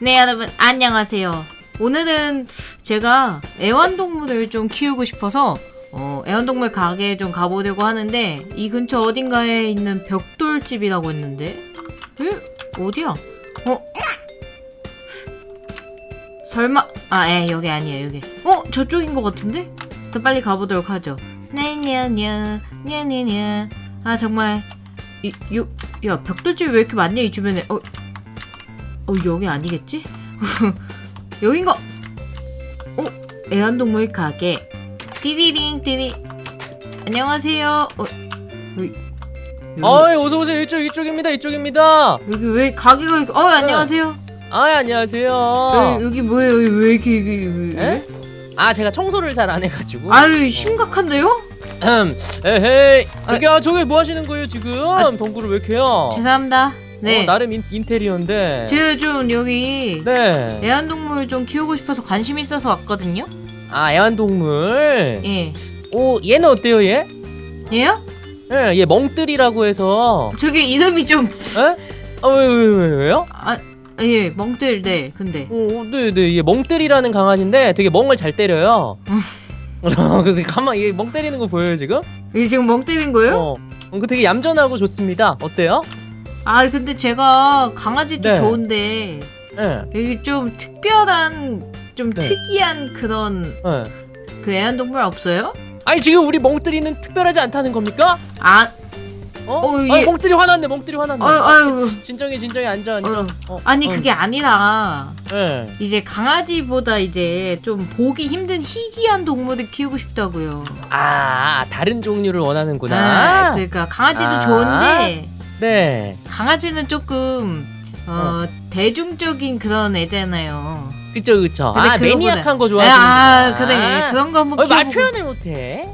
네 여러분 안녕하세요. 오늘은 제가 애완동물을 좀 키우고 싶어서 어, 애완동물 가게에 좀 가보려고 하는데 이 근처 어딘가에 있는 벽돌집이라고 했는데 에? 어디야? 어? 설마 아에 여기 아니에요 여기 어 저쪽인 것 같은데? 더 빨리 가보도록 하죠 네냐냐 냐냐냐 아 정말 이 요 야 벽돌집이 왜 이렇게 많냐 이 주변에 어 어, 여기 아니겠지? 여긴가? 어? 애완동물 가게. 띠리링 띠리. 안녕하세요. 어, 여기, 여기, 어이 어서 오세요 이쪽 이쪽입니다 이쪽입니다. 여기 왜 가게가 있- 어, 안녕하세요. 아 안녕하세요. 여기, 여기 뭐예요? 여기 왜 이렇게 왜? 에? 아 제가 청소를 잘 안 해가지고. 아유, 심각한데요? 음, 에헤이 아. 저기 아 저기 뭐 하시는 거예요 지금? 아, 동굴을 왜 캐요? 죄송합니다. 네. 어, 나름 인, 인테리어인데. 제가 좀 여기 네. 애완동물 좀 키우고 싶어서 관심 있어서 왔거든요. 아 애완동물. 예. 오 얘는 어때요 얘? 얘요? 예, 얘 멍들이라고 해서. 저기 이름이 좀 에? 아왜왜 왜, 왜, 왜요? 아, 예, 멍들 네. 근데 어, 네 네 얘 멍들이라는 강아지인데 되게 멍을 잘 때려요. 그래서 가만 얘 멍 때리는 거 보여요 지금? 이게 지금 멍 때린 거예요? 어. 어, 그 되게 얌전하고 좋습니다. 어때요? 아 근데 제가 강아지도 네. 좋은데 예. 여기 좀 특별한 좀 네. 특이한 그런 예. 그 애완동물 없어요? 아니 지금 우리 멍들이는 특별하지 않다는 겁니까? 아 어? 어, 아니 얘- 멍들이 화났네 멍들이 화났네 아유, 아유. 진정해 진정해 앉아 앉아 어. 어, 아니 어. 그게 아니라 예. 이제 강아지보다 이제 좀 보기 힘든 희귀한 동물을 키우고 싶다고요. 아 다른 종류를 원하는구나 네, 그러니까 강아지도 아. 좋은데 네 강아지는 조금 어, 대중적인 그런 애잖아요. 그쵸 그쵸 근데 아 그거보다- 매니악한 거 좋아하시는구나 아 그래 그런 거 한번 어, 말 키워보고 표현을 못해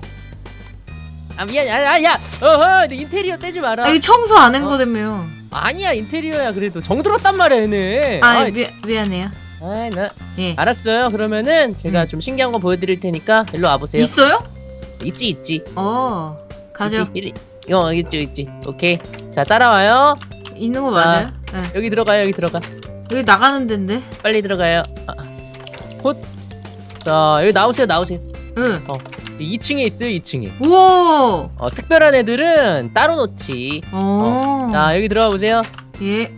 아 미안 아야 어허 내 인테리어 떼지 마라 아, 이거 청소 안 한 어? 거라며. 아니야 인테리어야 그래도 정 들었단 말이야 얘는 아, 미, 미안해요. 아이, 나 예. 알았어요 그러면은 제가 음. 좀 신기한 거 보여드릴 테니까 일로 와보세요 있어요? 있지 있지 어, 가죠. 있지 일리- 이거 있지 있지 오케이 자 따라와요 있는 거 자. 맞아요? 예. 여기 들어가요 여기 들어가 여기 나가는 데인데. 빨리 들어가요 아, 헛. 자 여기 나오세요 나오세요 응. 2층에 있어요 2층에 우와. 어, 특별한 애들은 따로 놓지 어. 자 여기 들어가 보세요 예.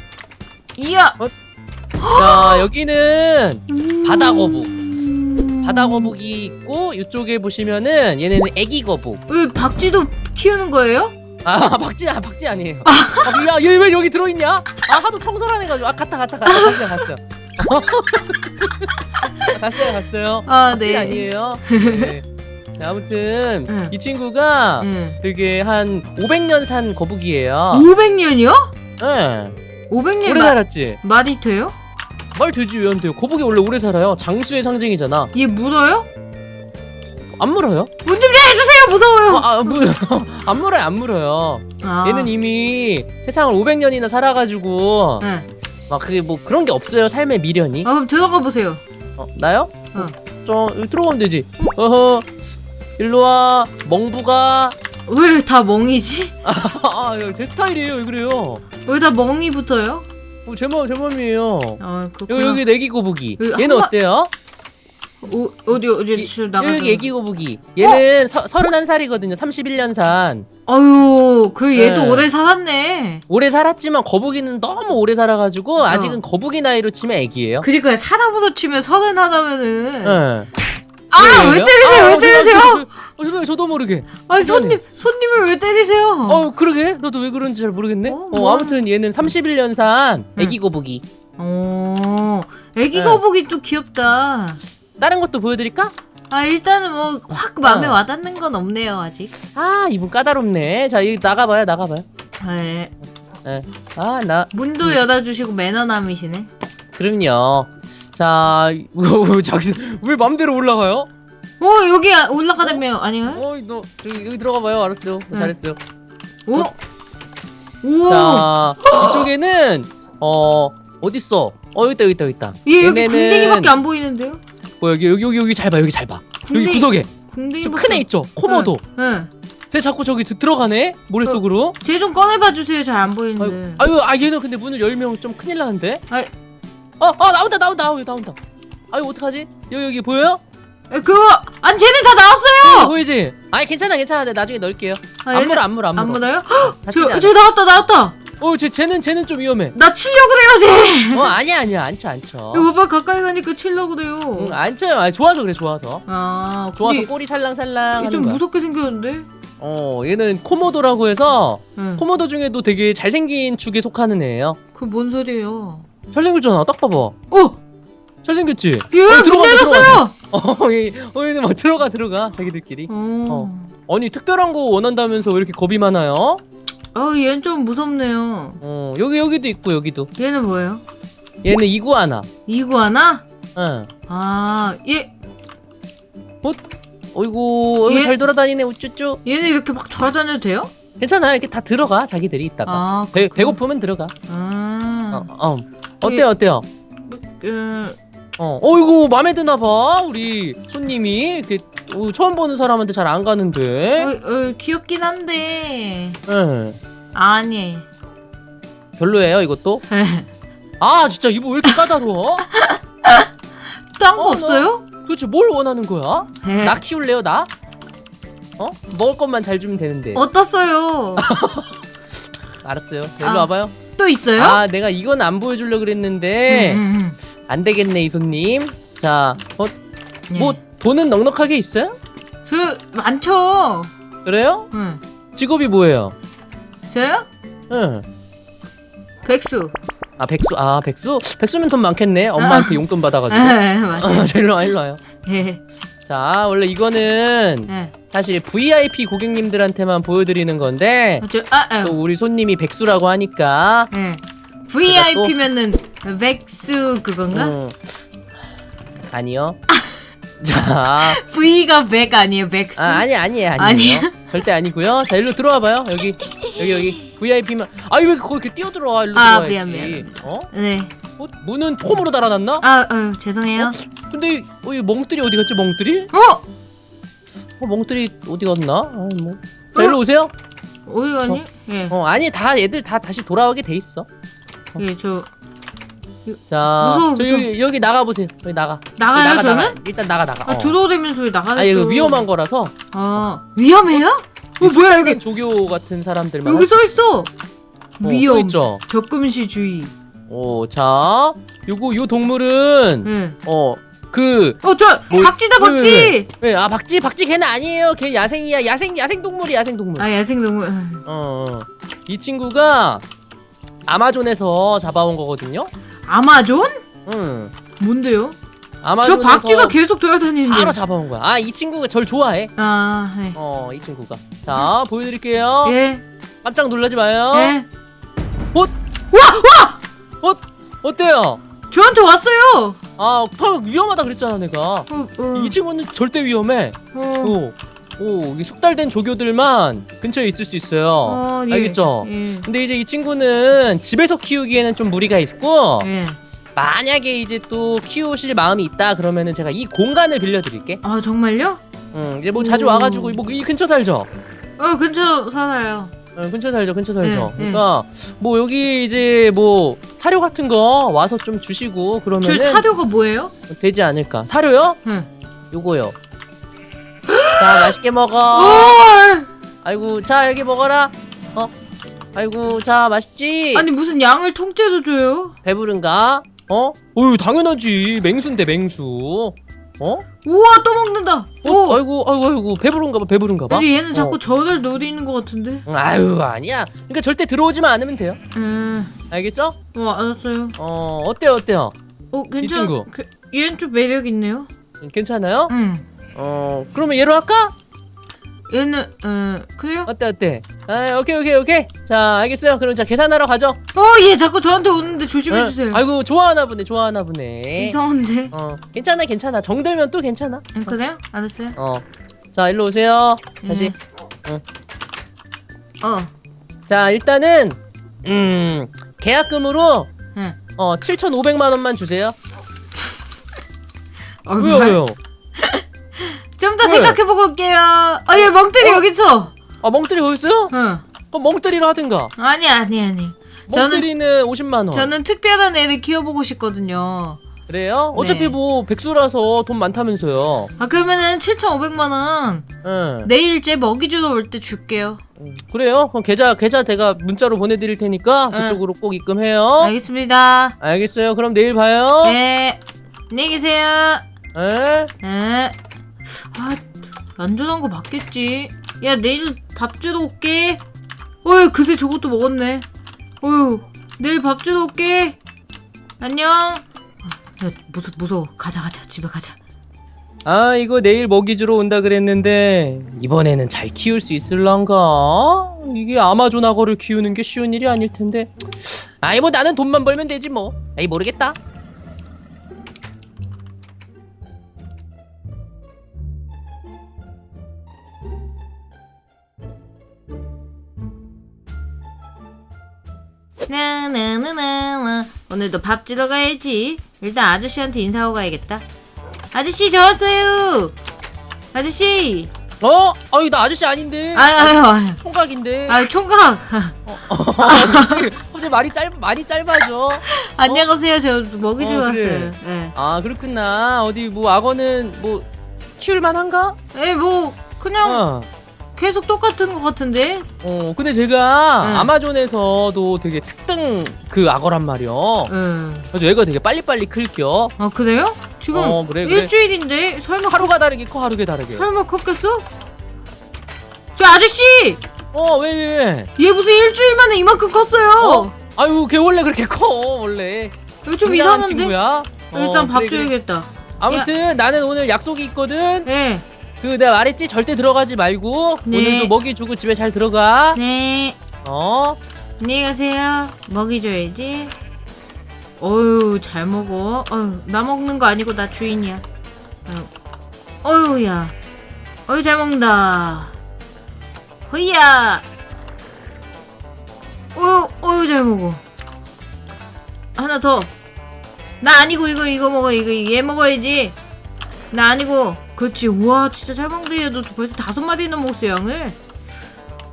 이야. 자 여기는 바다 거북 음. 바다 거북이 있고 이쪽에 보시면은 얘네는 애기 거북 왜 박쥐도 키우는 거예요? 아 박쥐 아 박쥐 아니에요 아, 야얘 왜 여기 들어있냐 아 하도 청소를 안 해가지고 아 갔다 갔다 갔다 갔어요 갔어요 갔어요 갔어요 아, 박쥐 네. 아니에요 네. 네, 아무튼 응. 이 친구가 응. 되게 한 500년 산 거북이에요 500년이요? 네. 500년 오래 마, 살았지 말이 돼요? 말 되지 왜 안 돼요 거북이 원래 오래 살아요 장수의 상징이잖아 얘 물어요? 안 물어요 문 좀 열어주세요. 무서워요. 아, 아, 물, 안 물어요 안 물어요 아. 얘는 이미 세상을 500년이나 살아가지고 네. 막 그게 뭐 그런 게 없어요 삶의 미련이 아, 그럼 들어가 보세요. 어, 나요? 어. 저 여기 들어가면 되지 어 허 일로와 멍부가 왜 다 멍이지? 아, 제 스타일이에요 왜 그래요 왜 다 멍이 붙어요? 어, 제, 맘, 제 맘이에요 아, 그렇구나. 여기 여기 애기 거북이 여기 얘는 한 마- 어때요? 오, 어디 어디 이- 저 나가. 여기 애기 거북이 얘는 서, 31살이거든요 31년 산 아유, 그 얘도 네. 오래 살았네. 오래 살았지만 거북이는 너무 오래 살아가지고 아직은 거북이 나이로 치면 애기예요 그러니까 사람으로 치면 서른 하다면은. 네. 아, 왜 왜요? 때리세요? 아, 왜 어, 때리세요? 어, 죄송해요. 저도 모르게. 아니 손님 손님을 왜 때리세요? 어, 그러게. 너도 왜 그런지 잘 모르겠네. 어, 어, 뭐 아무튼 얘는 31년산 응. 애기 거북이. 어, 애기 네. 거북이 또 귀엽다. 다른 것도 보여드릴까? 아 일단은 뭐 확 마음에 어. 와닿는 건 없네요 아직. 아, 이분 까다롭네. 자, 여기 나가봐요, 나가봐요. 네. 아, 나. 문도 열어주시고 매너남이시네. 그럼요. 자, 왜, 자기, 왜 맘대로 올라가요? 오 여기 아- 올라가다면 아닌가요? 어, 너, 저기, 여기 들어가 봐요. 알았어요. 응. 잘했어요. 오. 오. 자, 이쪽에는, 어, 어딨어? 어, 여기 있다, 여기 있다, 여기 있다. 얘 여기 얘네는- 궁뎅이밖에 안 보이는데요? 뭐, 여기, 여기, 여기, 여기 잘 봐, 여기 잘 봐. 여기 구석에. 궁둥이 좀큰애 있죠 코모도 응. 쟤 자꾸 저기 드- 들어가네 모래 어. 속으로 쟤 좀 꺼내봐 주세요. 잘 안 보이는데. 아유, 아유 아 얘는 근데 문을 열면 좀 큰일 나는데 아이. 어, 어 나온다 나온다 나온다 나온다 아유 어떡하지 여기 여기 보여요? 에, 그거 아니 쟤네 다 여기 나왔어요. 보이지? 아니 괜찮아 괜찮아 내가 나중에 넣을게요 아, 안 얘네 물어 안 물어 안 안 물어 보나요? 다치지 저, 않아. 저 나왔다 나왔다. 어, 쟤, 쟤는 쟤는 좀 위험해. 나 치려고 그래요 쟤. 어, 아니야, 아니야, 안 쳐, 안 쳐. 이거 봐봐 가까이 가니까 치려고 그래요. 응, 안 쳐요. 아니, 좋아서 그래, 좋아서. 아 좋아서 근데 꼬리 살랑살랑. 이게 좀 하는 거야. 무섭게 생겼는데. 어, 얘는 코모도라고 해서 응. 코모도 중에도 되게 잘생긴 축에 속하는 애예요. 그 뭔 소리예요? 잘생겼잖아, 딱 봐봐. 어, 잘생겼지? 얘 어, 문 열렸어요. 어, 얘, 어, 얘는 막 들어가, 들어가, 자기들끼리. 어. 아니, 특별한 거 원한다면서 왜 이렇게 겁이 많아요? 아, 얘는 좀 무섭네요. 어, 여기, 여기도 있고, 여기도. 얘는 뭐예요? 얘는 이구아나. 이구아나? 응. 아, 얘 어이구, 어이구, 얘- 잘 돌아다니네, 우쭈쭈. 얘는 이렇게 막 돌아다녀도 돼요? 괜찮아, 이렇게 다 들어가, 자기들이 있다가. 아, 배, 그렇구나. 배고프면 들어가. 아, 어, 어. 어때요, 어때요? 그, 어, 어이구 마음에 드나 봐 우리 손님이 이렇게 어, 처음 보는 사람한테 잘안 가는데. 어, 어, 귀엽긴 한데 응. 아니. 별로예요 이것도. 아 진짜 이거 왜 이렇게 까다로워? 딴 거 어, 나- 없어요? 도대체 뭘 원하는 거야? 에, 나 키울래요 나? 어? 먹을 것만 잘 주면 되는데. 어떻어요? 알았어요. 일로 아, 와봐요. 또 있어요? 아 내가 이건 안 보여주려 그랬는데 음, 음, 음. 안 되겠네 이 손님. 자, 어, 예. 뭐 돈은 넉넉하게 있어요? 저 많죠. 그래요? 응. 직업이 뭐예요? 저요? 응. 백수. 아 백수 아 백수 백수면 돈 많겠네 엄마한테 용돈 받아가지고 에, 맞아요. 자 일로 와 일로 와요 예. 자 원래 이거는 예. 사실 VIP 고객님들한테만 보여드리는 건데 저, 아, 아, 또 우리 손님이 백수라고 하니까 예. VIP면은 백수 그건가? 음, 아니요 자 V가 백 아니에요, 백수? 아, 아니 아니에요 아니에요? 절대 아니고요 자 일로 들어와봐요 여기 여기 여기 VIP만 아니 왜 거기 이렇게 뛰어들어와 일로 아, 들어와야지 미안, 미안. 어? 네. 어? 문은 폼으로 달아놨나? 아, 아유, 죄송해요. 근데 어, 이 멍들이 어디 갔지 멍들이? 어? 어 멍들이 어디 갔나? 아, 뭐. 자 어? 일로 오세요. 어디 가니? 예. 어 아니 다 애들 다 다시 돌아오게 돼 있어. 예, 저 자, 무서워, 저 무서워. 여기 여기 나가 보세요. 여기 나가. 나가요, 나가, 저는? 나가. 일단 나가 나가. 아, 어. 들어오다면서 왜 나가는 아 이거 위험한 거라서. 아, 위험해요? 어, 뭐야, 여기. 조교 같은 사람들만. 여기 할 수 써 있어. 있어. 어, 위험. 써 있죠. 접근시주의. 오, 자, 요거 요 동물은 예. 어 그. 어, 저 뭐- 박쥐다, 왜, 왜, 박쥐. 왜, 아 박쥐 박쥐 걔는 아니에요. 걔 야생이야. 야생 야생 동물이 야생 동물. 아, 야생 동물. 어, 어. 이 친구가 아마존에서 잡아온 거거든요. 아마존? 응. 뭔데요? 아마존에서 저 박쥐가 계속 돌아다니는데. 바로 잡아온 거야. 아, 이 친구가 절 좋아해. 아, 네. 어, 이 친구가. 자, 보여드릴게요. 예. 깜짝 놀라지 마요. 예. 어, 어때요? 저한테 왔어요. 아, 더 위험하다 그랬잖아, 내가. 어, 어. 이 친구는 절대 위험해. 어. 오, 오, 이 숙달된 조교들만 근처에 있을 수 있어요. 어, 예. 알겠죠? 예. 근데 이제 이 친구는 집에서 키우기에는 좀 무리가 있고, 예. 만약에 이제 또 키우실 마음이 있다 그러면은 제가 이 공간을 빌려드릴게. 아, 정말요? 응, 이제 뭐 자주 오. 와가지고 뭐 이 근처 살죠. 어, 근처 살아요. 어, 근처 살죠, 근처 살죠. 네, 그러니까 뭐 여기 이제 뭐 사료 같은 거 와서 좀 주시고 저 그러면은 사료가 뭐예요? 되지 않을까. 사료요? 응. 요거요. 자, 맛있게 어! 먹어. 오! 아이고, 자 여기 먹어라. 어? 아이고, 자 맛있지. 아니 무슨 양을 통째로 줘요? 배부른가? 어? 어유 당연하지. 맹수인데 맹수. 어? 우와 또 먹는다. 어? 오. 아이고, 아이고, 아이고, 배부른가 봐, 배부른가 봐. 근데 얘는 자꾸 어. 저를 노리는 것 같은데. 응, 아유, 아니야. 그러니까 절대 들어오지만 않으면 돼요. 음. 알겠죠? 어 알았어요. 어, 어때요, 어때요? 어 괜찮. 친구. 그, 얘는 좀 매력 있네요. 괜찮아요? 응. 어, 그러면 얘로 할까? 얘는 어 그래요? 어때, 어때? 아, 오케이, 오케이, 오케이. 자, 알겠어요. 그럼 자 계산하러 가죠. 어얘 자꾸 저한테 오는데 조심해 응? 주세요. 아이고, 좋아하나 보네, 좋아하나 보네. 이상한데. 어, 괜찮아, 괜찮아. 정들면 또 괜찮아. 응, 그래요? 알았어요. 어. 자, 일로 오세요. 다시. 네. 어. 자, 일단은 음, 계약금으로 응. 어, 7,500만 원만 주세요. 어, 왜요, 왜요? 좀 더 왜? 생각해보고 올게요. 아, 얘 멍들이 여기 있어. 아 멍때리 거기 있어요? 응. 그럼 멍때리로 하든가. 아니, 아니, 아니. 저는, 멍때리는 50만 원. 저는 특별한 애를 키워보고 싶거든요. 그래요? 어차피 네. 뭐 백수라서 돈 많다면서요. 아, 그러면은 7,500만원 응. 내일 제 먹이 주러 올 때 줄게요. 그래요? 그럼 계좌 계좌 제가 문자로 보내드릴 테니까 응. 그쪽으로 꼭 입금해요. 알겠습니다. 알겠어요. 그럼 내일 봐요. 네. 안녕히 계세요. 네. 네. 아, 안전한 거 맞겠지. 야, 내일 밥 주러 올게. 어휴, 그새 저것도 먹었네. 어휴, 내일 밥 주러 올게. 안녕. 아, 야, 무서, 무서워. 가자, 가자. 집에 가자. 아 이거 내일 먹이 주러 온다 그랬는데 이번에는 잘 키울 수 있을란가? 이게 아마존 악어를 키우는 게 쉬운 일이 아닐 텐데. 아이 뭐 나는 돈만 벌면 되지 뭐. 에이 모르겠다. 나나나나나. 오늘도 밥 주러 가야지. 일단 아저씨한테 인사하고 가야겠다. 아저씨, 저 왔어요. 아저씨. 어? 아유 나 아저씨 아닌데. 아유, 아유, 아유. 총각인데. 아유, 총각. 갑자기, 갑자기 말이 짧 많이 짧아져. 안녕하세요. 저 먹이 어, 주러 그래. 왔어요. 예. 아 그렇구나. 어디 뭐 악어는 뭐 키울 만한가? 에, 뭐, 그냥 어. 계속 똑같은 것 같은데? 어 근데 제가 응. 아마존에서도 되게 특등 그 악어란 말이요. 응. 그래서 얘가 되게 빨리빨리 클겨. 아, 그래요? 지금 어 그래 그래. 일주일인데? 설마, 하루가 다르게 커 하루가 다르게. 설마 컸겠어? 저 아저씨! 어 왜 왜? 얘 무슨 일주일 만에 이만큼 컸어요! 어? 아유 걔 원래 그렇게 커 원래. 이거 좀 이상한데? 친구야. 일단 어, 밥 그래, 그래. 줘야겠다. 아무튼 나는 오늘 약속이 있거든. 네. 그 내가 말했지 절대 들어가지 말고 네. 오늘도 먹이 주고 집에 잘 들어가. 네. 어. 안녕히 가세요. 먹이 줘야지. 어휴, 잘 먹어. 어휴, 나 먹는 거 아니고 나 주인이야. 어휴, 어휴 야. 어휴, 잘 먹는다. 허이야. 어휴, 어휴, 잘 먹어. 하나 더. 나 아니고 이거 이거 먹어 이거 얘 먹어야지. 나 아니고 그렇지. 우와 진짜 얘도 벌써 다섯 마리나 먹었어 양을.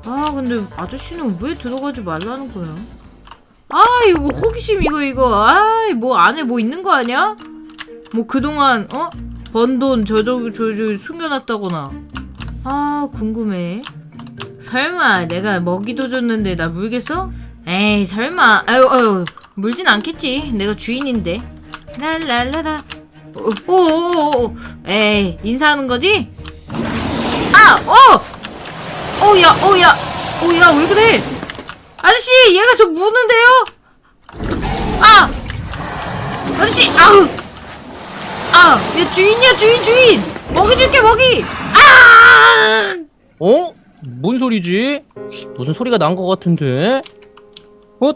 아 근데 아저씨는 왜 들어가지 말라는 거야? 아 이거 호기심 이거 이거 아뭐 안에 뭐 있는 거 아니야? 뭐 그동안 어? 번 돈 저저 저저 숨겨놨다거나 아 궁금해 설마 내가 먹이도 줬는데 나 물겠어? 에이 설마 아유 아유 물진 않겠지 내가 주인인데 랄랄라라 오오오오 에이 인사하는 거지? 아! 어! 어야 어야 어야 왜 그래 아저씨 얘가 저 무는데요 아 아저씨 아우 아얘 주인이야 주인 주인 먹이 줄게 먹이 아 어? 뭔 소리지? 무슨 소리가 난 것 같은데? 어?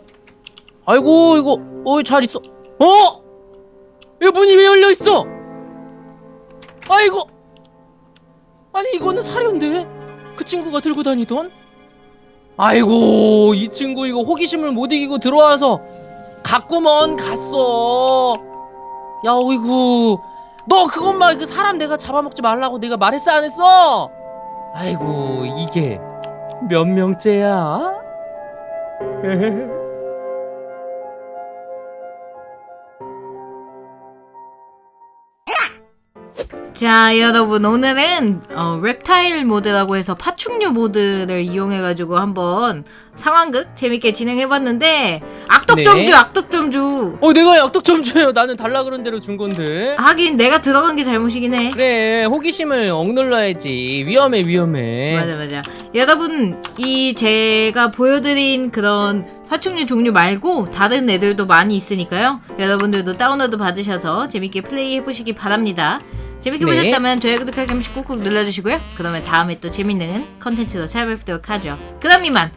아이고 이거 어잘 있어. 어? 이 문이 왜 열려 있어? 아이고. 아니 이거는 사료인데 그 친구가 들고 다니던. 아이고 이 친구 이거 호기심을 못 이기고 들어와서 갔구먼 갔어. 야 어이구 너 그것만 그 사람 내가 잡아먹지 말라고 내가 말했어 안 했어? 아이고 이게 몇 명째야? 자 여러분 오늘은 어, reptile 모드라고 해서 파충류 모드를 이용해가지고 한번 상황극 재밌게 진행해봤는데 악덕점주 네. 악덕점주. 어 내가 줘요. 나는 달라 그런 대로 준 건데. 하긴 내가 들어간 게 잘못이긴 해. 그래 호기심을 억눌러야지. 위험해 위험해. 맞아 맞아. 여러분 이 제가 보여드린 그런 파충류 종류 말고 다른 애들도 많이 있으니까요. 여러분들도 다운로드 받으셔서 재밌게 플레이 해보시기 바랍니다 재밌게 네. 보셨다면 좋아요 구독하기 한 번씩 꾹꾹 눌러주시고요. 그러면 다음에 또 재밌는 컨텐츠로 찾아뵙도록 하죠. 그럼 이만